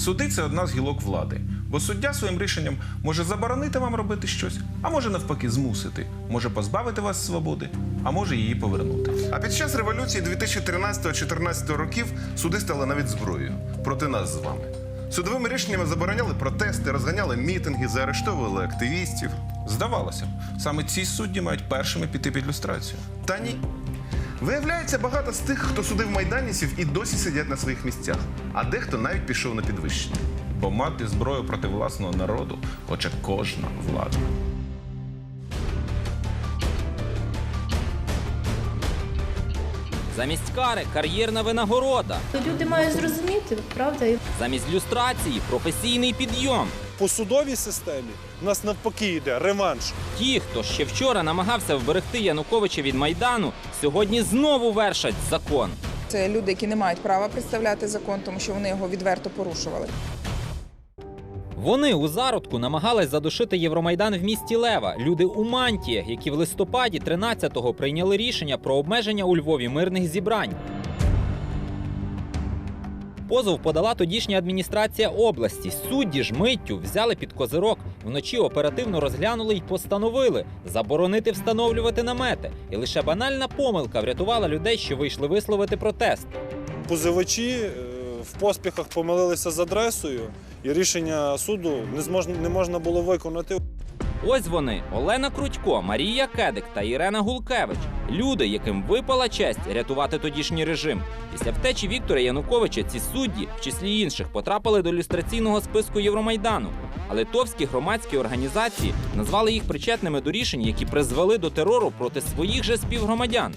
Суди це одна з гілок влади. Бо суддя своїм рішенням може заборонити вам робити щось, а може навпаки змусити, може позбавити вас свободи, а може її повернути. А під час революції 2013-2014 років суди стали навіть зброєю проти нас з вами. Судовими рішеннями забороняли протести, розганяли мітинги, заарештовували активістів. Здавалося б, саме ці судді мають першими піти під люстрацію. Та ні. Виявляється, багато з тих, хто судив майданівців, і досі сидять на своїх місцях, а дехто навіть пішов на підвищення. Бо мати зброю проти власного народу хоче кожна влада. Замість кари кар'єрна винагорода, Люди мають зрозуміти, правда, замість люстрації професійний підйом. По судовій системі у нас навпаки йде реванш. Ті, хто ще вчора намагався вберегти Януковича від майдану, сьогодні знову вершать закон. Це люди, які не мають права представляти закон, тому що вони його відверто порушували. Вони у зародку намагались задушити Євромайдан в місті Лева. Люди у мантіях, які в листопаді 13-го прийняли рішення про обмеження у Львові мирних зібрань. Позов подала тодішня адміністрація області. Судді ж миттю взяли під козирок. Вночі оперативно розглянули й постановили заборонити встановлювати намети. І лише банальна помилка врятувала людей, що вийшли висловити протест. Позивачі е, в поспіхах помилилися з адресою, і рішення суду не можна було виконати. Ось вони Олена Крутько, Марія Кедик та Ірена Гулкевич. Люди, яким випала честь рятувати тодішній режим. Після втечі Віктора Януковича ці судді, в числі інших, потрапили до люстраційного списку Євромайдану. А литовські громадські організації назвали їх причетними до рішень, які призвели до терору проти своїх же співгромадян.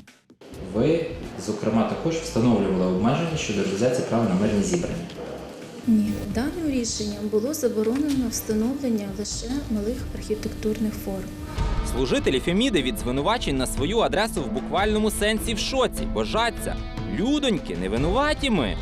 Ви, зокрема, також встановлювали обмеження щодо реалізації права на мирні зібрання. Ні, даним рішенням було заборонено встановлення лише малих архітектурних форм. Служителі Феміди від звинувачень на свою адресу в буквальному сенсі в шоці, божаться. Людоньки, не винуваті ми.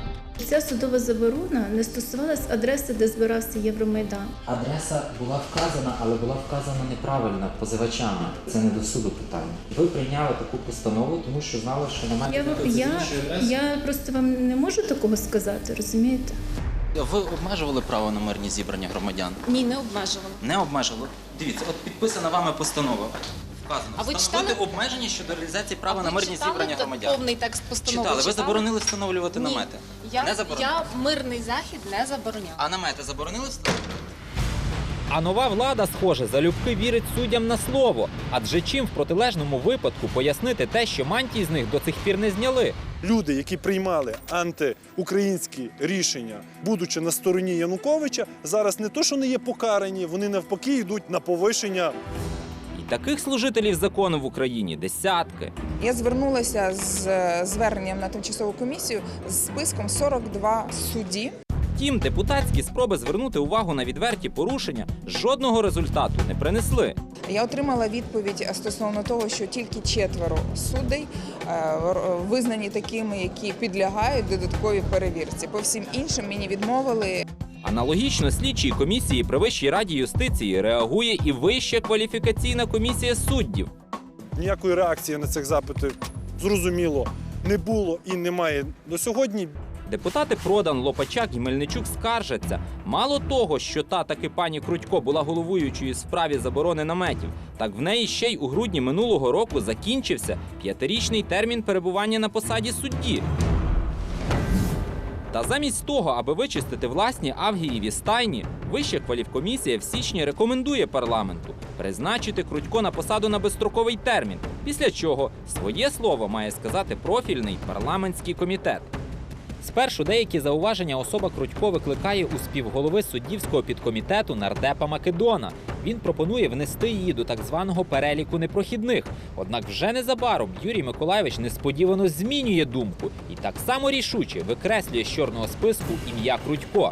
Ця судова заборона не стосувалась адреси, де збирався Євромайдан. Адреса була вказана, але була вказана неправильно позивачами. Це не до суду питання. Ви прийняли таку постанову, тому що знали, що немає Я, я, я просто вам не можу такого сказати, розумієте? Ви обмежували право на мирні зібрання громадян? Ні, не обмежували. Не обмежували. Дивіться, от підписана вами постанова. Вказано. А ви встановити читали? обмеження щодо реалізації права на мирні читали зібрання громадян. Повний текст постанови Читали. Ви читали? заборонили встановлювати Ні. намети? Я, Не заборонили. я мирний захід не забороняв. А намети заборонили встановлювати? А нова влада, схоже, залюбки вірить суддям на слово. Адже чим в протилежному випадку пояснити те, що мантії з них до цих пір не зняли? Люди, які приймали антиукраїнські рішення, будучи на стороні Януковича, зараз не то, що не є покарані, вони навпаки йдуть на повишення І таких служителів закону в Україні десятки. Я звернулася з е, зверненням на тимчасову комісію з списком 42 судді. Втім, депутатські спроби звернути увагу на відверті порушення жодного результату не принесли. Я отримала відповідь стосовно того, що тільки четверо суддей е, визнані такими, які підлягають додатковій перевірці. По всім іншим мені відмовили. Аналогічно слідчій комісії при Вищій раді юстиції реагує і Вища кваліфікаційна комісія суддів. ніякої реакції на цих запитів зрозуміло не було і немає до сьогодні. Депутати Продан, Лопачак і Мельничук скаржаться. Мало того, що та таки пані Крутько була головуючою справі заборони наметів, так в неї ще й у грудні минулого року закінчився п'ятирічний термін перебування на посаді судді. Та замість того, аби вичистити власні авгієві стайні, Вища кваліфкомісія в січні рекомендує парламенту призначити Крутько на посаду на безстроковий термін, після чого своє слово має сказати профільний парламентський комітет. Спершу деякі зауваження особа Крутько викликає у співголови суддівського підкомітету нардепа Македона. Він пропонує внести її до так званого переліку непрохідних. Однак вже незабаром Юрій Миколайович несподівано змінює думку і так само рішуче викреслює з чорного списку ім'я Крутько.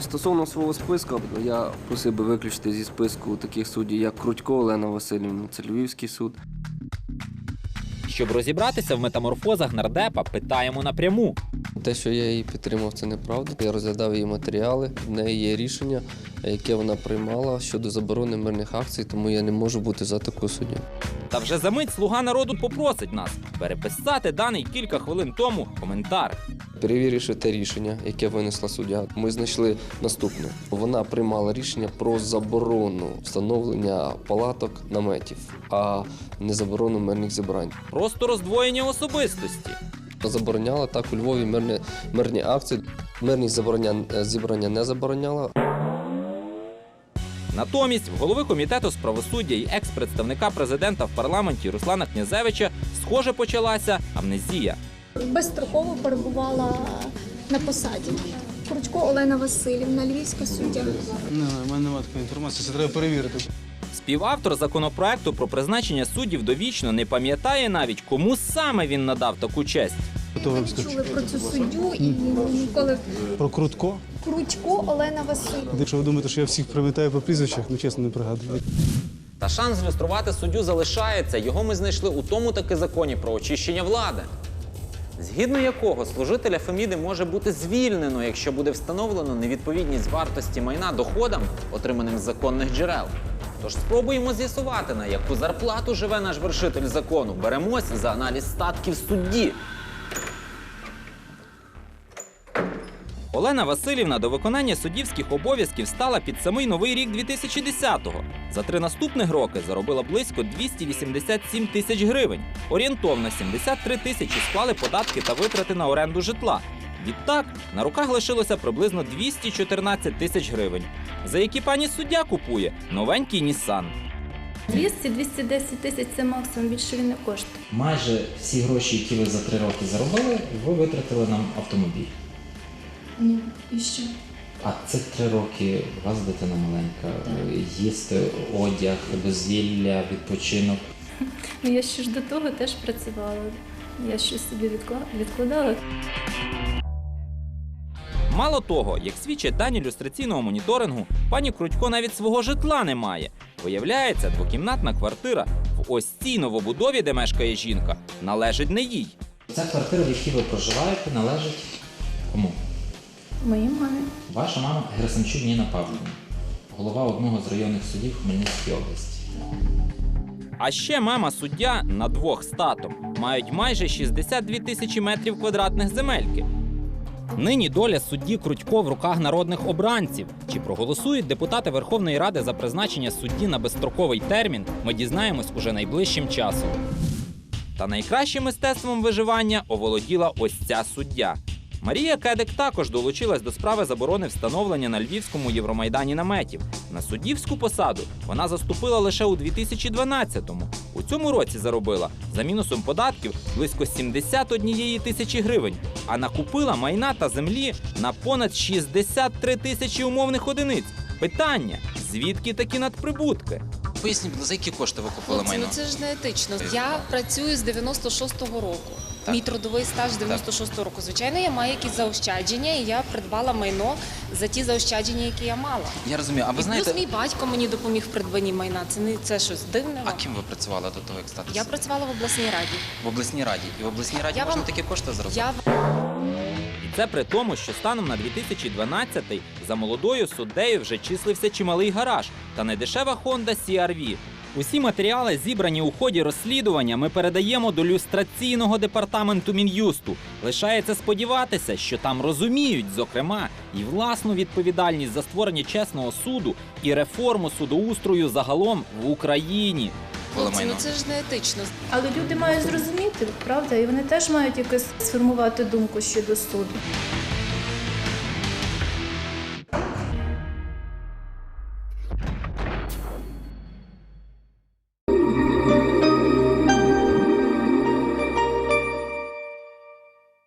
Стосовно свого списку, я просив би виключити зі списку таких суддів, як Крутько Олена Васильівна, це Львівський суд. Щоб розібратися в метаморфозах нардепа, питаємо напряму. Те, що я її підтримав, це неправда. Я розглядав її матеріали. В неї є рішення, яке вона приймала щодо заборони мирних акцій, тому я не можу бути за таку суддю. Та вже за мить слуга народу попросить нас переписати даний кілька хвилин тому коментар. Перевіривши те рішення, яке винесла суддя, ми знайшли наступне. Вона приймала рішення про заборону встановлення палаток наметів, а не заборону мирних зібрань. Просто роздвоєння особистості. Забороняла так у Львові мирні, мирні акції. Мирні забороня, зібрання не забороняла. Натомість в голови комітету з правосуддя і екс-представника президента в парламенті Руслана Князевича схоже почалася амнезія. Безстроково перебувала на посаді. Кручко Олена Васильівна, львівська суддя. Не, в мене немає такої інформації, це треба перевірити. Співавтор законопроекту про призначення суддів довічно не пам'ятає навіть, кому саме він надав таку честь. Ми чули про цю суддю і ніколи Про Крутко. Кручко Олена Васильівна. Якщо ви думаєте, що я всіх пам'ятаю по прізвищах, ну чесно не пригадую. Та шанс злюструвати суддю залишається. Його ми знайшли у тому таки законі про очищення влади. Згідно якого служителя Феміди може бути звільнено, якщо буде встановлено невідповідність вартості майна доходам, отриманим з законних джерел. Тож спробуємо з'ясувати, на яку зарплату живе наш вершитель закону. Беремось за аналіз статків судді. Олена Васильівна до виконання суддівських обов'язків стала під самий новий рік 2010-го. За три наступних роки заробила близько 287 тисяч гривень. Орієнтовно 73 тисячі склали податки та витрати на оренду житла. Відтак на руках лишилося приблизно 214 тисяч гривень, за які пані суддя купує новенький Нісан. 200-210 тисяч це максимум, більше він не коштує. Майже всі гроші, які ви за три роки заробили, ви витратили на автомобіль. Ну і що? А цих три роки у вас дитина маленька, їсти, одяг, дозвілля, відпочинок. Ну я ще ж до того теж працювала. Я щось собі відкла- відкладала. Мало того, як свідчать дані люстраційного моніторингу, пані Крутько навіть свого житла не має. Виявляється, двокімнатна квартира в ось цій новобудові, де мешкає жінка, належить не їй. Ця квартира, в якій ви проживаєте, належить кому? Моїй мамі. Ваша мама Герасимчук Ніна Павлівна, голова одного з районних судів Хмельницької області. А ще мама суддя на двох з татом мають майже 62 тисячі метрів квадратних земельки. Нині доля судді Крутько в руках народних обранців. Чи проголосують депутати Верховної Ради за призначення судді на безстроковий термін, ми дізнаємось уже найближчим часом. Та найкращим мистецтвом виживання оволоділа ось ця суддя. Марія Кедик також долучилась до справи заборони встановлення на львівському Євромайдані наметів. На суддівську посаду вона заступила лише у 2012-му. У цьому році заробила за мінусом податків близько 71 тисячі гривень, а накупила майна та землі на понад 63 тисячі умовних одиниць. Питання: звідки такі надприбутки? Поясніть, за які кошти ви купили майно? ну це ж не етично. Я працюю з 96-го року. Так. Мій трудовий стаж 96-го року. Звичайно, я маю якісь заощадження, і я придбала майно за ті заощадження, які я мала. Я розумію, а ви і знаєте, плюс мій батько мені допоміг в придбанні майна. Це не це щось дивне. а ким ви працювали до того, як стати Я працювала в обласній раді. в обласній раді. І в обласній раді Я можна вам- такі кошти заробити? Я І це при тому, що станом на 2012-й за молодою суддею вже числився чималий гараж та недешева Honda CR-V. Усі матеріали, зібрані у ході розслідування, ми передаємо до люстраційного департаменту Мін'юсту. Лишається сподіватися, що там розуміють, зокрема, і власну відповідальність за створення чесного суду і реформу судоустрою загалом в Україні. Хлопці, ну це ж не етично. Але люди мають зрозуміти, правда, і вони теж мають якось сформувати думку щодо суду.